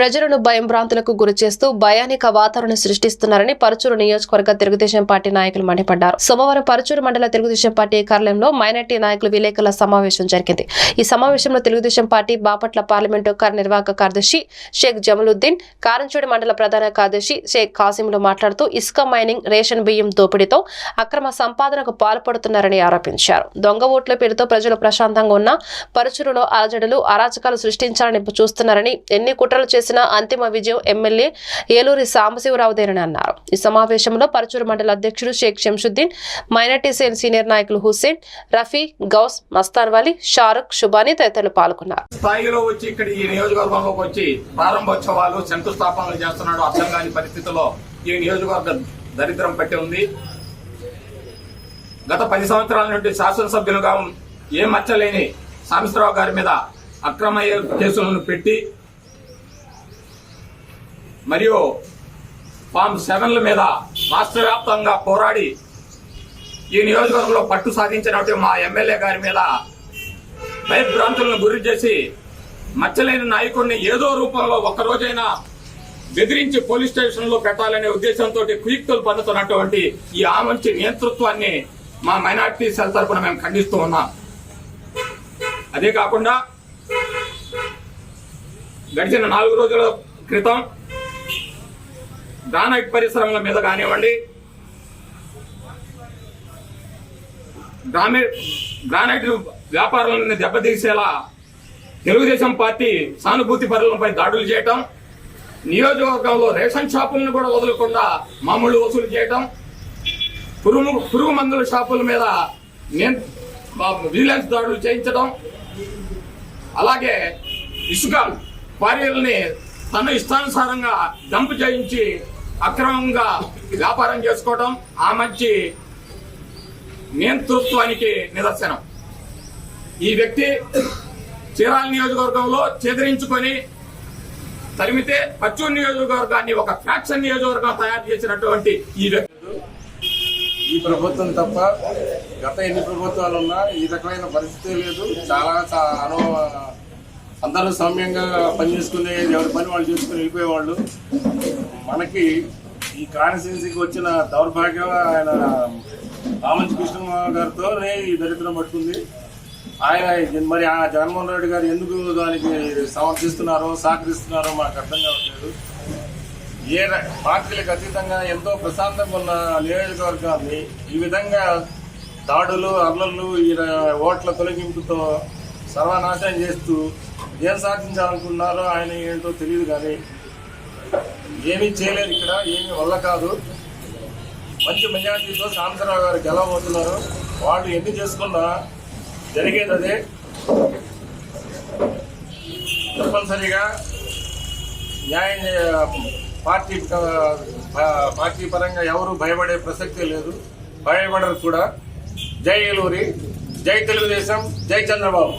ప్రజలను భయం భ్రాంతులకు గురిచేస్తూ భయానిక వాతావరణం సృష్టిస్తున్నారని పరచూరు నియోజకవర్గ తెలుగుదేశం పార్టీ నాయకులు మండిపడ్డారు. సోమవారం పరచూరు మండల తెలుగుదేశం పార్టీ కార్యాలయంలో మైనార్టీ నాయకులు విలేకరుల సమావేశం జరిగింది. ఈ సమావేశంలో తెలుగుదేశం పార్టీ బాపట్ల పార్లమెంటు కార్యనిర్వాహక కార్యదర్శి షేక్ జమలుద్దీన్ కారంచోడి మండల ప్రధాన కార్యదర్శి షేక్ కాసింలు మాట్లాడుతూ ఇసుక మైనింగ్ రేషన్ బియ్యం దోపిడీతో అక్రమ సంపాదనకు పాల్పడుతున్నారని ఆరోపించారు. దొంగ ఓట్ల పేరుతో ప్రజలు ప్రశాంతంగా ఉన్న పరచూరులో అలజడులు అరాచకాలు సృష్టించాలని చూస్తున్నారని ఎన్ని కుట్రలు చేసినా అంతిమ విజయం ఎమ్మెల్యే ఏలూరి సాంబశివరావుదేనని అన్నారు. ఈ సమావేశంలో పరచూరు మండల అధ్యక్షుడు Sheikh Shamshuddin minority cell senior నాయకులు హుస్సేన్ రఫీ గౌస్ మస్తాన్ వలీ షారుఖ్ శుభాని తదితరులు పాల్గొన్నారు. స్థాయిలో వచ్చి ఇక్కడ ఈ నియోజకవర్గంలోకి వచ్చి ప్రారంభోత్సవాలు శంకుస్థాపనలు చేస్తున్నాడు అర్థం కాని పరిస్థితిలో ఈ నియోజకవర్గ దరిద్రం పట్టి ఉంది. గత పది సంవత్సరాల నుండి శాసనసభ్యులుగా ఏ మచ్చలేని సాంబశివరావు గారి మీద అక్రమ కేసులను పెట్టి మరియు ఫామ్ సెవెన్ల మీద రాష్ట్ర వ్యాప్తంగా పోరాడి ఈ నియోజకవర్గంలో పట్టు సాధించినట్టు మా ఎమ్మెల్యే గారి మీద భయభ్రాంతులను గురి చేసి మచ్చలేని నాయకుడిని ఏదో రూపంలో ఒక్కరోజైనా బెదిరించి పోలీస్ స్టేషన్లో పెట్టాలనే ఉద్దేశంతో కుయుక్తులు పన్నుతున్నటువంటి ఈ ఆమంచి నియంతృత్వాన్ని మా మైనార్టీ సెల్ తరపున మేము ఖండిస్తూ ఉన్నాం. అదే కాకుండా గడిచిన నాలుగు రోజుల క్రితం గ్రానైట్ పరిశ్రమల మీద కానివ్వండి. గ్రామీ గ్రానైట్ వ్యాపారాలను దెబ్బతీసేలా తెలుగుదేశం పార్టీ సానుభూతి పరులపై దాడులు చేయటం నియోజకవర్గంలో రేషన్ షాపులను కూడా వదలకుండా మామూలు వసూలు చేయటం పురుగు పురుగు మందుల షాపుల మీద విజిలెన్స్ దాడులు చేయించడం అలాగే ఇసుక క్వారీలని తన ఇష్టానుసారంగా డంప్ చేయించి అక్రమంగా వ్యాపారం చేసుకోవడం ఆ మంచి నియంతృత్వానికి నిదర్శనం. ఈ వ్యక్తి చీరాల నియోజకవర్గంలో చెదిరించుకొని తరిమితే పచ్చూరు నియోజకవర్గాన్ని ఒక ఫ్యాక్షన్ నియోజకవర్గం తయారు చేసినటువంటి ఈ వ్యక్తి. ఈ ప్రభుత్వం తప్ప గత ఎన్ని ప్రభుత్వాలు ఉన్నా ఈ రకమైన పరిస్థితి లేదు. చాలా అనుభవ అను అందరూ సౌమ్యంగా పని పనిచేసుకునే ఎవరి పని వాళ్ళు చేసుకుని వెళ్ళిపోయేవాళ్ళు. మనకి ఈ కాన్స్టిట్యున్సీకి వచ్చిన దౌర్భాగ్యం ఆయన రామంచి కృష్ణ గారితోనే ఈ దరిద్రం పట్టుకుంది. ఆయన మరి ఆ జగన్మోహన్ రెడ్డి గారు ఎందుకు దానికి సమర్థిస్తున్నారో సహకరిస్తున్నారో మాకు అర్థం కావట్లేదు. ఏ పార్టీలకు అతీతంగా ఎంతో ప్రశాంతంగా ఉన్న నియోజకవర్గాన్ని ఈ విధంగా దాడులు అల్లర్లు ఈ ఓట్ల తొలగింపుతో సర్వనాశనం చేస్తూ ఏం సాధించాలనుకున్నారో ఆయన ఏంటో తెలియదు కానీ ఏమీ చేయలేదు ఇక్కడ ఏమీ వల్ల కాదు. మంచి మెజార్టీతో సాంబశివరావు గారు గెలవబోతున్నారు. వాళ్ళు ఎన్ని చేసుకున్నా జరిగేది అదే. తప్పనిసరిగా న్యాయం పార్టీ పార్టీ పరంగా ఎవరు భయపడే ప్రసక్తే లేదు. భయపడరు కూడా. జై ఏలూరి జై తెలుగుదేశం జై చంద్రబాబు.